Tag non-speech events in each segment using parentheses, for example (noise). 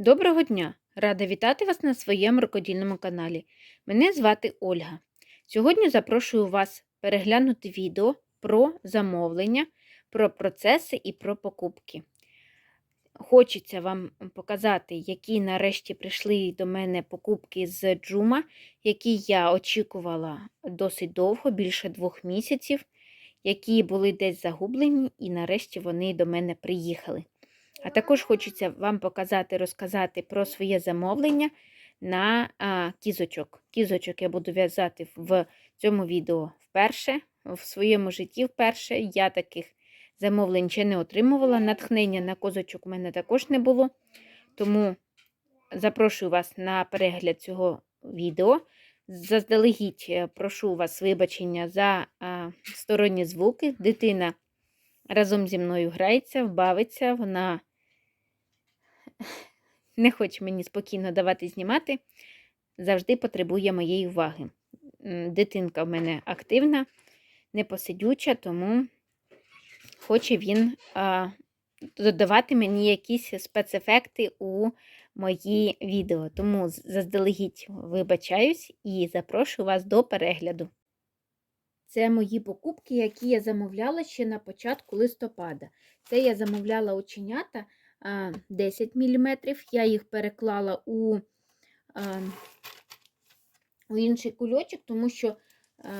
Доброго дня! Рада вітати вас на своєму рукодільному каналі. Мене звати Ольга. Сьогодні запрошую вас переглянути відео про замовлення, про процеси і про покупки. Хочеться вам показати, які нарешті прийшли до мене покупки з Джума, які я очікувала досить довго, більше двох місяців, які були десь загублені, і нарешті вони до мене приїхали. А також хочеться вам показати, розказати про своє замовлення на а, кізочок. Кізочок я буду в'язати в цьому відео вперше, в своєму житті вперше. Я таких замовлень ще не отримувала. Натхнення на козочок у мене також не було. Тому запрошую вас на перегляд цього відео. Заздалегідь е, прошу вас вибачення за а, сторонні звуки. Дитина разом зі мною грається, вбавиться, вона не хоче мені спокійно давати знімати, завжди потребує моєї уваги. Дитинка в мене активна, непосидюча, тому хоче він додавати мені якісь спецефекти у мої відео. Тому заздалегідь вибачаюсь і запрошую вас до перегляду. Це мої покупки, які я замовляла ще на початку листопада. Це я замовляла оченята 10 мм. Я їх переклала у у інший кульочок, тому що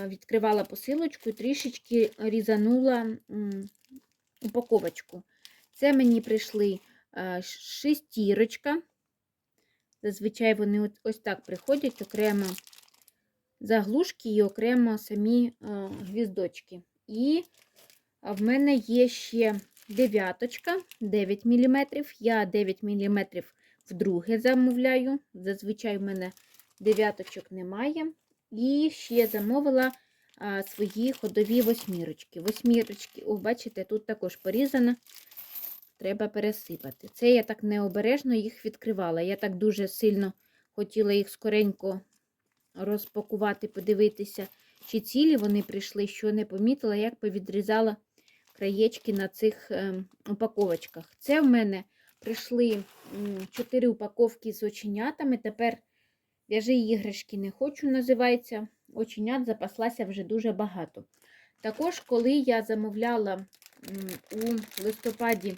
відкривала посилочку і трішечки різанула упаковочку. Це мені прийшли шестірочка. Зазвичай вони ось так приходять окремо заглушки і окремо самі гвіздочки. І в мене є ще дев'яточка, 9 мм. Я 9 мм вдруге замовляю. Зазвичай в мене дев'яточок немає. І ще замовила а, свої ходові восьмірочки. Восьмірочки, о, бачите, тут також порізано. Треба пересипати. Це я так необережно їх відкривала. Я так дуже сильно хотіла їх скоренько розпакувати, подивитися, чи цілі вони прийшли, що не помітила, як повідрізала краєчки на цих ем, упаковочках. Це в мене прийшли 4 упаковки з оченятами. Тепер в'яжи іграшки не хочу, називається. Оченят запаслася вже дуже багато. Також, коли я замовляла у листопаді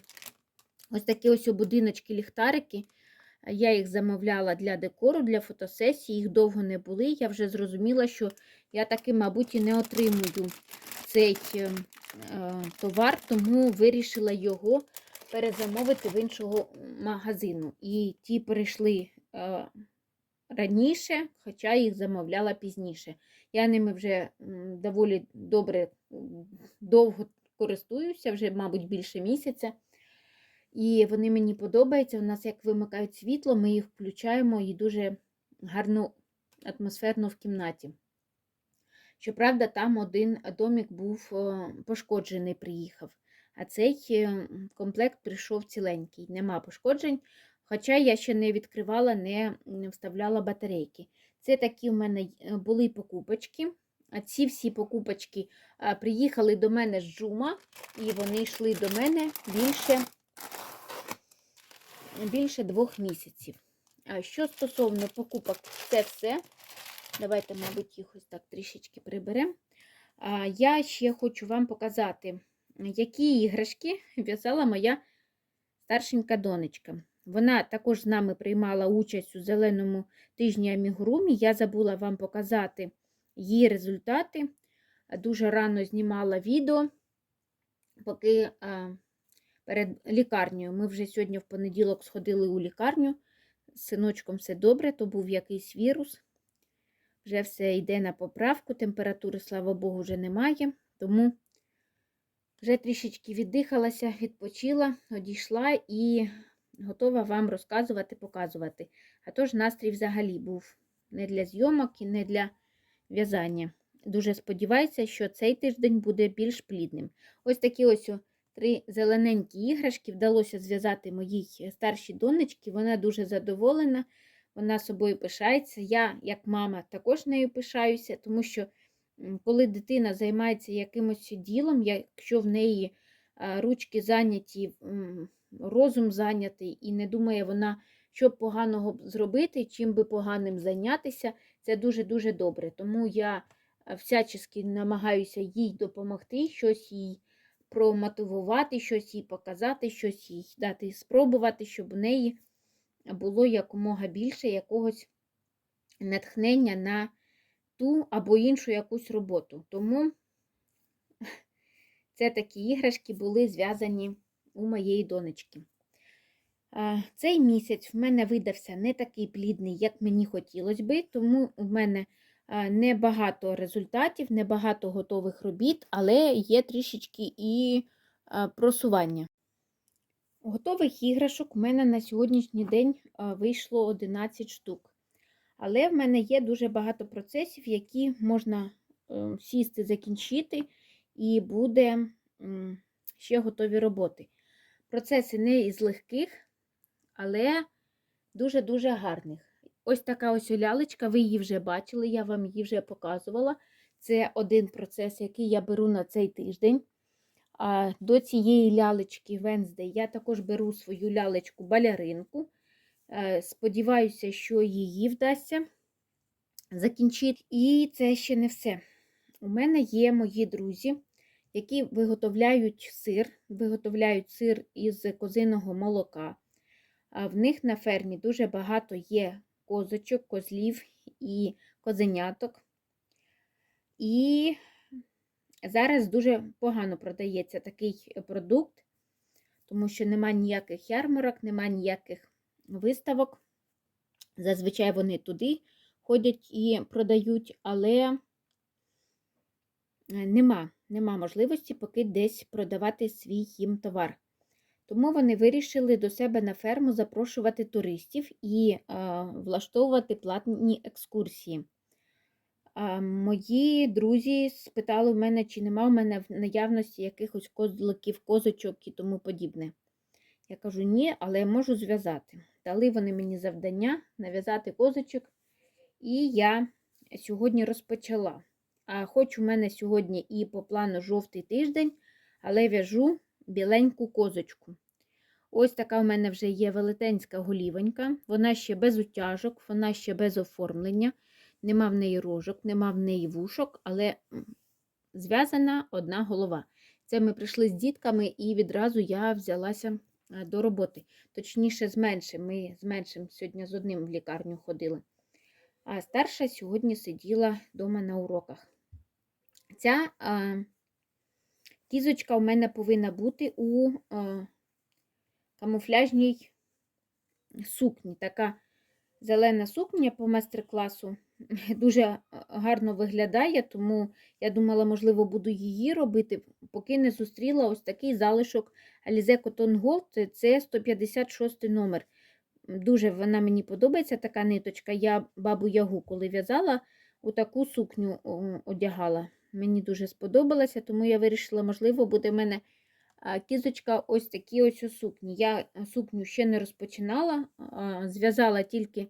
ось такі ось будиночки ліхтарики, я їх замовляла для декору, для фотосесії, їх довго не були. Я вже зрозуміла, що я таки, мабуть, і не отримую цей ем, товар, тому вирішила його перезамовити в іншого магазину. І ті прийшли е, раніше, хоча їх замовляла пізніше. Я ними вже доволі добре, довго користуюся, вже, мабуть, більше місяця. І вони мені подобаються. У нас, як вимикають світло, ми їх включаємо і дуже гарно атмосферно в кімнаті. Щоправда, там один домик був е, пошкоджений, приїхав. А цей е, комплект прийшов ціленький, нема пошкоджень. Хоча я ще не відкривала, не вставляла батарейки. Це такі в мене е, були покупочки. А ці всі покупочки приїхали до мене з джума, і вони йшли до мене більше більше двох місяців. Що стосовно покупок, це все. Давайте, мабуть, їх ось так трішечки приберемо. Я ще хочу вам показати, які іграшки в'язала моя старшенька донечка. Вона також з нами приймала участь у зеленому тижні амігурумі. Я забула вам показати її результати. Дуже рано знімала відео, поки перед лікарнею. Ми вже сьогодні в понеділок сходили у лікарню. З синочком все добре, то був якийсь вірус. Вже все йде на поправку, температури, слава Богу, вже немає, тому вже трішечки віддихалася, відпочила, одійшла і готова вам розказувати, показувати. А тож настрій взагалі був не для зйомок і не для в'язання. Дуже сподіваюся, що цей тиждень буде більш плідним. Ось такі ось три зелененькі іграшки вдалося зв'язати моїй старшій донечці. Вона дуже задоволена вона собою пишається. Я, як мама, також нею пишаюся, тому що коли дитина займається якимось ділом, якщо в неї ручки зайняті, розум зайнятий і не думає вона щоб поганого зробити, чим би поганим зайнятися, це дуже-дуже добре. Тому я е, всячески намагаюся їй допомогти, щось їй промотивувати, щось їй показати, щось їй дати спробувати, щоб у неї було якомога більше якогось натхнення на ту або іншу якусь роботу. Тому (laughs) це такі іграшки були зв'язані у моєї донечки. Цей місяць в мене видався не такий плідний, як мені хотілося би, тому в мене небагато результатів, небагато готових робіт, але є трішечки і просування. Готових іграшок у мене на сьогоднішній день вийшло 11 штук. Але в мене є дуже багато процесів, які можна е, сісти, закінчити, і буде ще готові роботи. Процеси не із легких, але дуже-дуже гарних. Ось така ось лялечка, ви її вже бачили, я вам її вже показувала. Це один процес, який я беру на цей тиждень. А до цієї лялечки Венздей я також беру свою лялечку баляринку. Е, Сподіваюся, що її вдасться закінчити. І це ще не все. У мене є мої друзі, які виготовляють сир, виготовляють сир із козиного молока. В них на фермі дуже багато є козочок, козлів і козеняток. І зараз дуже погано продається такий продукт, тому що нема ніяких ярмарок, нема ніяких виставок. Зазвичай вони туди ходять і продають, але е, нема, нема можливості поки десь продавати свій їм товар. Тому вони вирішили до себе на ферму запрошувати туристів і а, влаштовувати платні екскурсії. Мої друзі спитали в мене, чи нема в мене в наявності якихось козликів, козочок і тому подібне. Я кажу, ні, але я можу зв'язати. Дали вони мені завдання нав'язати козочок, і я сьогодні розпочала. А хоч у мене сьогодні і по плану жовтий тиждень, але в'яжу біленьку козочку. Ось така в мене вже є велетенська голівонька. Вона ще без утяжок, вона ще без оформлення. Нема в неї рожок, нема в неї вушок, але зв'язана одна голова. Це ми прийшли з дітками, і відразу я взялася е, до роботи. Точніше, з меншим. Ми з меншим сьогодні з одним в лікарню ходили. А старша сьогодні сиділа вдома на уроках. Ця а, кізочка у мене повинна бути у а, камуфляжній сукні. Така зелена сукня по майстер-класу (laughs) дуже гарно виглядає, тому я думала, можливо, буду її робити, поки не зустріла ось такий залишок Alize Cotton Gold, це 156 номер. Дуже вона мені подобається, така ниточка. Я бабу Ягу, коли в'язала, таку сукню одягала. Мені дуже сподобалося, тому я вирішила, можливо, буде в мене кізочка ось такі ось сукні. Я сукню ще не розпочинала, зв'язала тільки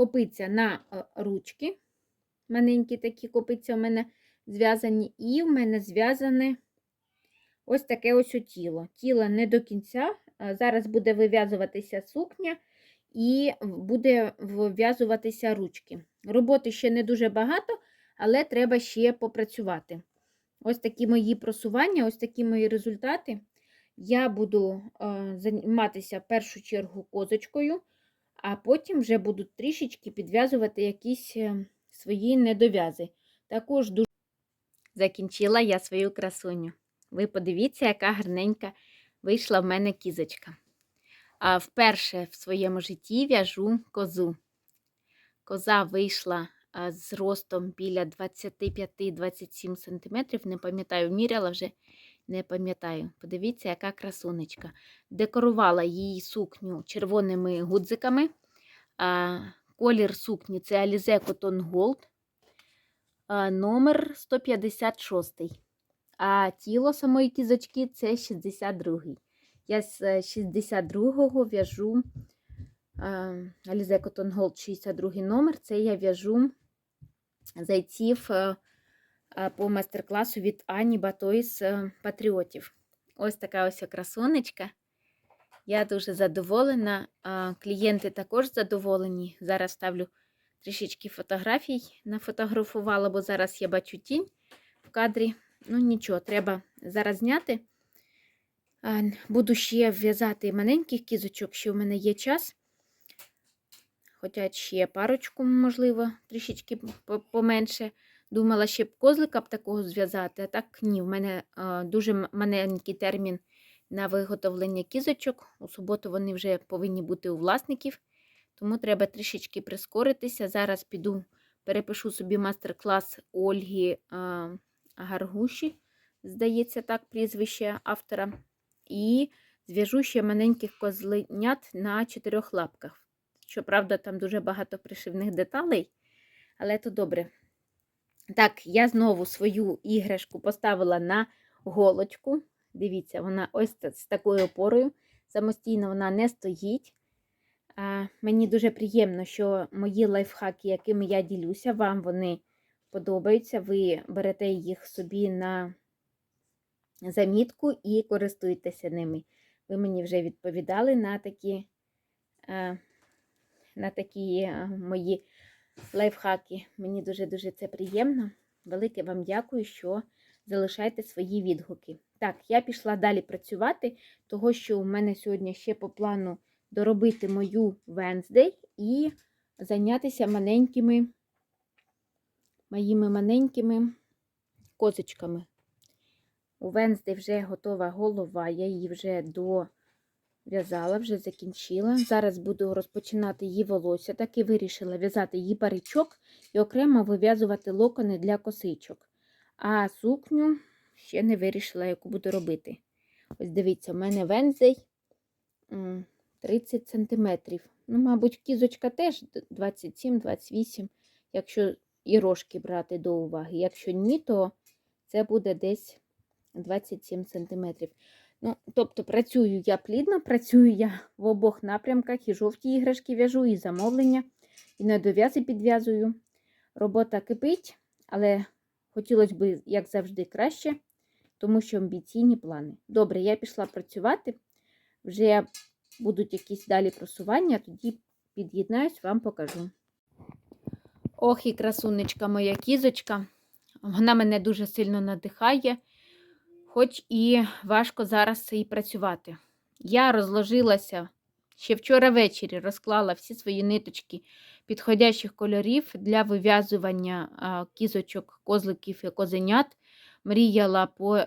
копиця на ручки. Маленькі такі копиця у мене зв'язані, і в мене зв'язане ось таке ось тіло. Тіло не до кінця. Зараз буде вив'язуватися сукня і буде вив'язуватися ручки. Роботи ще не дуже багато, але треба ще попрацювати. Ось такі мої просування, ось такі мої результати. Я буду е, займатися в першу чергу козочкою, а потім вже буду трішечки підв'язувати якісь е, свої недов'язи. Також дуже закінчила я свою красуню. Ви подивіться, яка гарненька вийшла в мене кізочка. А вперше в своєму житті в'яжу козу. Коза вийшла з ростом біля 25-27 см. Не пам'ятаю, міряла вже не пам'ятаю. Подивіться, яка красунечка. Декорувала її сукню червоними гудзиками. Колір сукні це Alize Cotton Gold, номер 156. А тіло самої кізочки це 62-й. Я з 62-го в'яжу Alize Cotton Gold 62 номер. Це я в'яжу зайців е, по майстер-класу від Ані Батой з Патріотів. Ось така ось красонечка. Я дуже задоволена. Клієнти також задоволені. Зараз ставлю трішечки фотографій, нафотографувала, бо зараз я бачу тінь в кадрі. Ну нічого, треба зараз зняти. Буду ще в'язати маленьких кізочок, що в мене є час. Хоча ще парочку, можливо, трішечки по- поменше. Думала, ще б козлика б такого зв'язати, а так ні, в мене дуже маленький термін на виготовлення кізочок. У суботу вони вже повинні бути у власників, тому треба трішечки прискоритися. Зараз піду, перепишу собі мастер-клас Ольги Гаргуші, здається, так, прізвище автора. І зв'яжу ще маленьких козленят на чотирьох лапках. Щоправда, там дуже багато пришивних деталей, але то добре. Так, я знову свою іграшку поставила на голочку. Дивіться, вона ось з такою опорою. Самостійно вона не стоїть. А, мені дуже приємно, що мої лайфхаки, якими я ділюся, вам вони подобаються. Ви берете їх собі на замітку і користуєтеся ними. Ви мені вже відповідали на такі, е, на такі е, мої лайфхаки. Мені дуже-дуже це приємно. Велике вам дякую, що залишаєте свої відгуки. Так, я пішла далі працювати, того що у мене сьогодні ще по плану доробити мою Wednesday і зайнятися маленькими, моїми маленькими козочками. У Wednesday вже готова голова, я її вже дов'язала, вже закінчила. Зараз буду розпочинати її волосся. Так і вирішила в'язати її паричок і окремо вив'язувати локони для косичок. А сукню ще не вирішила, яку буду робити. Ось дивіться, у мене м, 30 см. Ну, мабуть, кізочка теж 27-28, якщо і рожки брати до уваги. Якщо ні, то це буде десь 27 см. Ну, тобто працюю я плідно, працюю я в обох напрямках, і жовті іграшки в'яжу, і замовлення, і недов'язи підв'язую. Робота кипить, але хотілося б, як завжди, краще, тому що амбіційні плани. Добре, я пішла працювати, вже будуть якісь далі просування, тоді під'єднаюсь, вам покажу. Ох, і красунечка моя кізочка. Вона мене дуже сильно надихає, хоч і важко зараз і працювати. Я розложилася ще вчора ввечері, розклала всі свої ниточки підходящих кольорів для вив'язування кізочок, козликів і козенят. Мріяла по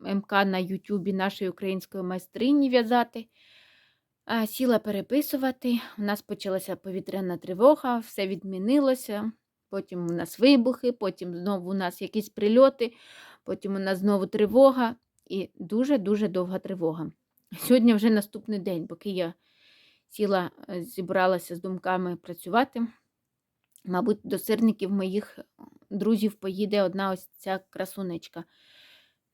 МК на Ютубі нашої української майстрині в'язати. Сіла переписувати. У нас почалася повітряна тривога, все відмінилося. Потім у нас вибухи, потім знову у нас якісь прильоти, потім у нас знову тривога і дуже-дуже довга тривога. Сьогодні вже наступний день, поки я сіла, е, зібралася з думками працювати. Мабуть, до сирників моїх друзів поїде одна ось ця красунечка.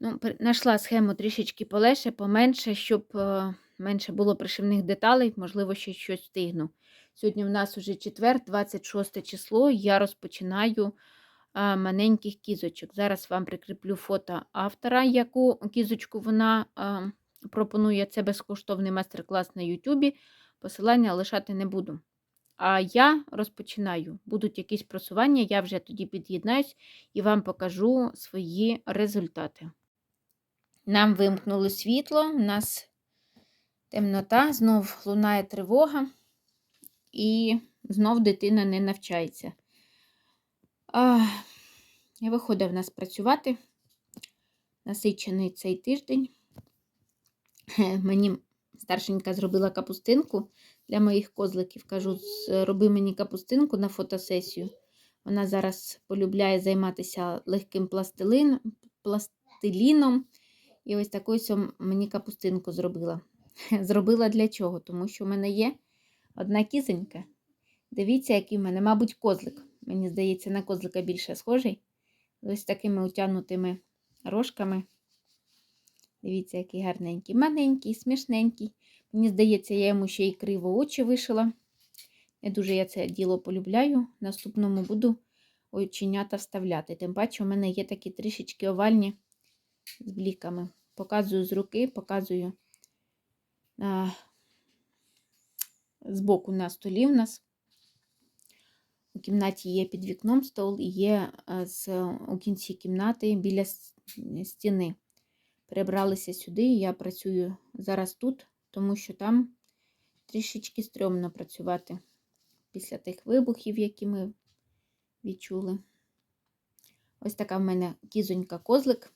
Ну, Знайшла схему трішечки полегше, поменше, щоб е, менше було пришивних деталей, можливо, ще щось встигну. Сьогодні в нас уже четвер, 26 число, я розпочинаю маленьких кізочок. Зараз вам прикріплю фото автора, яку кізочку вона пропонує. Це безкоштовний майстер-клас на Ютубі. Посилання лишати не буду. А я розпочинаю. Будуть якісь просування, я вже тоді під'єднаюсь і вам покажу свої результати. Нам вимкнули світло, у нас темнота, знов лунає тривога, і знов дитина не навчається. А, виходить в нас працювати. Насичений цей тиждень. Мені старшенька зробила капустинку для моїх козликів. Кажу, зроби мені капустинку на фотосесію. Вона зараз полюбляє займатися легким пластилин, пластиліном. І ось таку сьом мені капустинку зробила. Зробила для чого? Тому що в мене є одна кізонька. Дивіться, який в мене, мабуть, козлик. Мені здається, на козлика більше схожий. Ось такими утягнутими рожками. Дивіться, який гарненький, маленький, смішненький. Мені здається, я йому ще й криво очі вишила. Не дуже я це діло полюбляю. Наступному буду оченята вставляти. Тим паче, у мене є такі трішечки овальні з бліками. Показую з руки, показую а, збоку на столі в нас. У кімнаті є під вікном стол і є з, у кінці кімнати біля стіни. Перебралися сюди, я працюю зараз тут, тому що там трішечки стрьомно працювати після тих вибухів, які ми відчули. Ось така в мене кізонька козлик.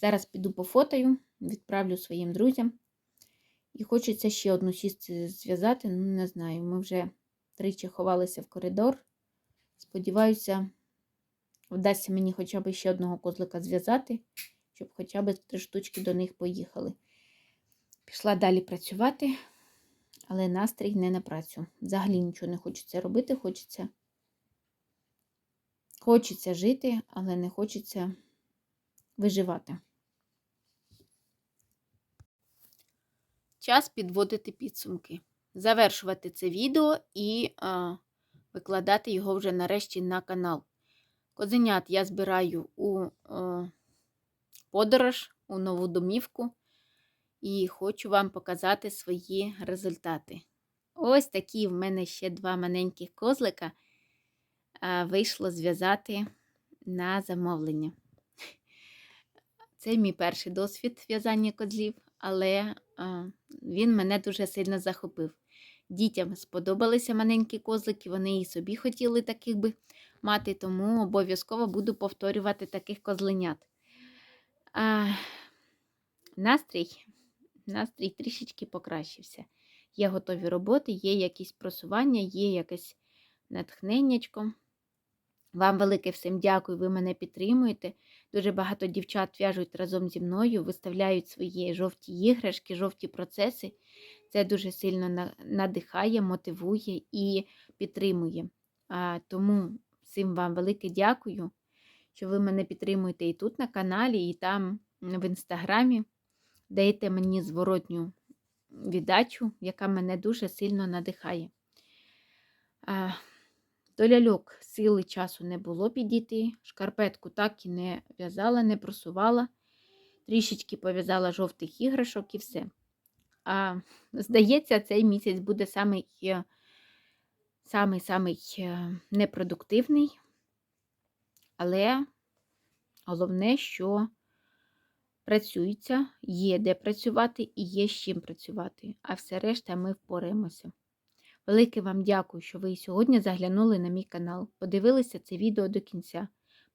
Зараз піду пофотою, відправлю своїм друзям. І хочеться ще одну сісти зв'язати, ну не знаю. Ми вже тричі ховалися в коридор. Сподіваюся, вдасться мені хоча б ще одного козлика зв'язати, щоб хоча б три штучки до них поїхали. Пішла далі працювати, але настрій не на працю. Взагалі нічого не хочеться робити, хочеться. Хочеться жити, але не хочеться виживати. Час підводити підсумки, завершувати це відео і а, викладати його вже нарешті на канал. Козенят я збираю у а, подорож, у нову домівку і хочу вам показати свої результати. Ось такі в мене ще два маленьких козлика а, вийшло зв'язати на замовлення. Це мій перший досвід в'язання козлів, але він мене дуже сильно захопив. Дітям сподобалися маленькі козлики, вони і собі хотіли таких би мати, тому обов'язково буду повторювати таких козленят. А, настрій, настрій трішечки покращився. Є готові роботи, є якісь просування, є якесь натхненнячко. Вам велике всім дякую, ви мене підтримуєте. Дуже багато дівчат в'яжуть разом зі мною, виставляють свої жовті іграшки, жовті процеси. Це дуже сильно надихає, мотивує і підтримує. Тому всім вам велике дякую, що ви мене підтримуєте і тут на каналі, і там в інстаграмі. Даєте мені зворотню віддачу, яка мене дуже сильно надихає. До ляльок сили часу не було підійти. Шкарпетку так і не в'язала, не просувала. Трішечки пов'язала жовтих іграшок і все. Здається, цей місяць буде самий, е, самий, самий е, непродуктивний. Але головне, що працюється, є де працювати і є з чим працювати. А все решта ми впораємося. Велике вам дякую, що ви сьогодні заглянули на мій канал, подивилися це відео до кінця.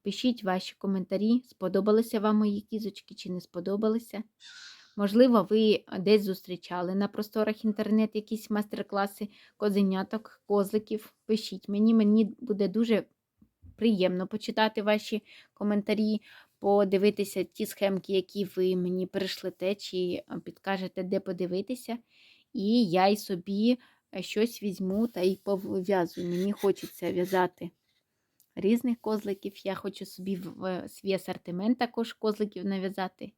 Пишіть ваші коментарі, сподобалися вам мої кізочки чи не сподобалися. Можливо, ви десь зустрічали на просторах інтернет якісь майстер-класи козеняток, козликів. Пишіть мені, мені буде дуже приємно почитати ваші коментарі, подивитися ті схемки, які ви мені перешлете, чи підкажете, де подивитися. І я й собі щось візьму та й пов'язую. Мені хочеться в'язати різних козликів. Я хочу собі в свій асортимент також козликів нав'язати.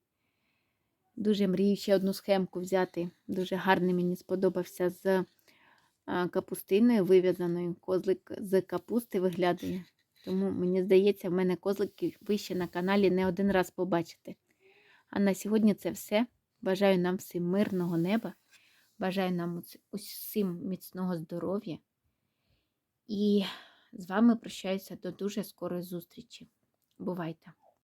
Дуже мрію ще одну схемку взяти. Дуже гарний мені сподобався з капустиною вив'язаною. Козлик з капусти виглядає. Тому, мені здається, в мене козлики ви ще на каналі не один раз побачите. А на сьогодні це все. Бажаю нам всім мирного неба. Бажаю нам усім міцного здоров'я. І з вами прощаюся до дуже скорої зустрічі. Бувайте!